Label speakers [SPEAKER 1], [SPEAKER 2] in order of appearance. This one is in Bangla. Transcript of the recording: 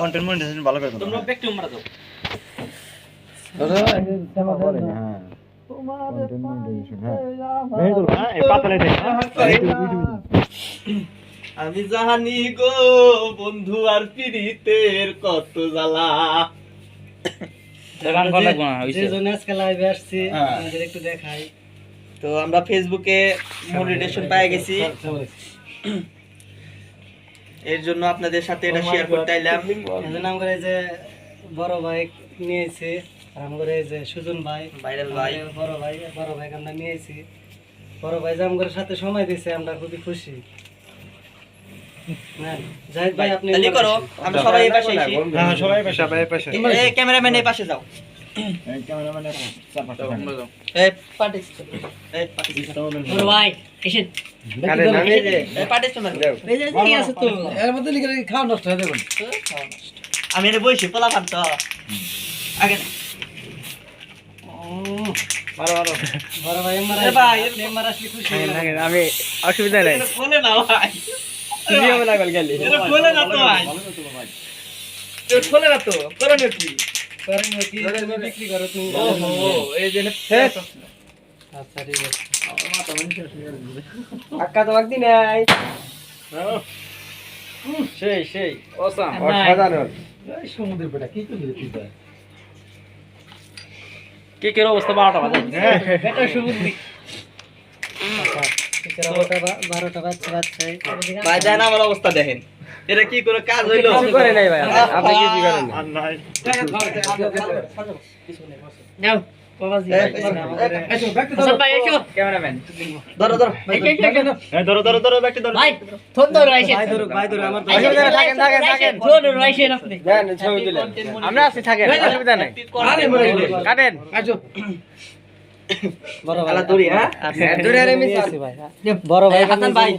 [SPEAKER 1] কন্টেন্ট মনিটাইজেশন ভালো করে
[SPEAKER 2] তোমরা ব্যক্তি উমরা দাও। আমি জানি গো বন্ধু আর পিরিতের কত জ্বালা।
[SPEAKER 3] যে জন্য আজকে লাইভে আসছি
[SPEAKER 2] হ্যাঁ।
[SPEAKER 3] একটু দেখাই।
[SPEAKER 2] তো আমরা ফেসবুকে মনিটেশন পাই গেছি। এর জন্য আপনাদের সাথে এটা শেয়ার করতে আইলাম।
[SPEAKER 3] জন্য আমরা যে বড় ভাই নিয়েছি আর আমরা এই যে সুজন ভাই
[SPEAKER 2] ভাইরাল ভাই।
[SPEAKER 3] বড় ভাই বড় ভাই আমরা নিয়েছি। বড় ভাই যে আমাদের সাথে সময় দিয়েছে আমরা খুবই খুশি। নেন, জাহিদ ভাই আপনি
[SPEAKER 2] করো আমরা সবাই এই পাশে আসি
[SPEAKER 1] হ্যাঁ সবাই পাশে সবাই পাশে।
[SPEAKER 2] এই ক্যামেরাম্যান এই পাশে যাও। এই পার্টিস এই
[SPEAKER 3] বড় ভাই
[SPEAKER 2] এই তোমরা
[SPEAKER 3] এই যে এই আছে
[SPEAKER 4] এর মধ্যে লিখে লিখে খাওয়া নষ্ট হয়ে যাবে।
[SPEAKER 2] আমি এনে বইছি পোলা ফান তো। আগে।
[SPEAKER 4] আমি অসুবিধা নাই।
[SPEAKER 2] এটা না ভাই।
[SPEAKER 4] তুমি হবে না গেল। গেলি
[SPEAKER 2] এটা না তো ভাই। এটা খোলে না তো করণীয় কি?
[SPEAKER 3] করেন কি? বিক্রি করো তুমি
[SPEAKER 2] ওহো এই যে
[SPEAKER 3] আচ্ছা ঠিক আছে।
[SPEAKER 4] আক্কা তো বাকি নাই। সেই সেই অসাম। অসাধারণ।
[SPEAKER 3] সমুদ্রের পেটা কি করলি তুই ভাই?
[SPEAKER 4] কি কি অবস্থা? বারোটা বাজে।
[SPEAKER 3] বেটা সমুদ্রি।
[SPEAKER 2] আমার অবস্থা দেখেন। এটা কি কোনো কাজ হইল?
[SPEAKER 4] করে নাই ভাই। আপনি কিছু করেন না আমার আছি থাকেন অসুবিধা নাই। কাটেন।
[SPEAKER 3] বড় ভাই।
[SPEAKER 2] খেলা দড়ি, হ্যাঁ?
[SPEAKER 4] এমনি
[SPEAKER 3] ভাই। বড় ভাই
[SPEAKER 2] ভাই।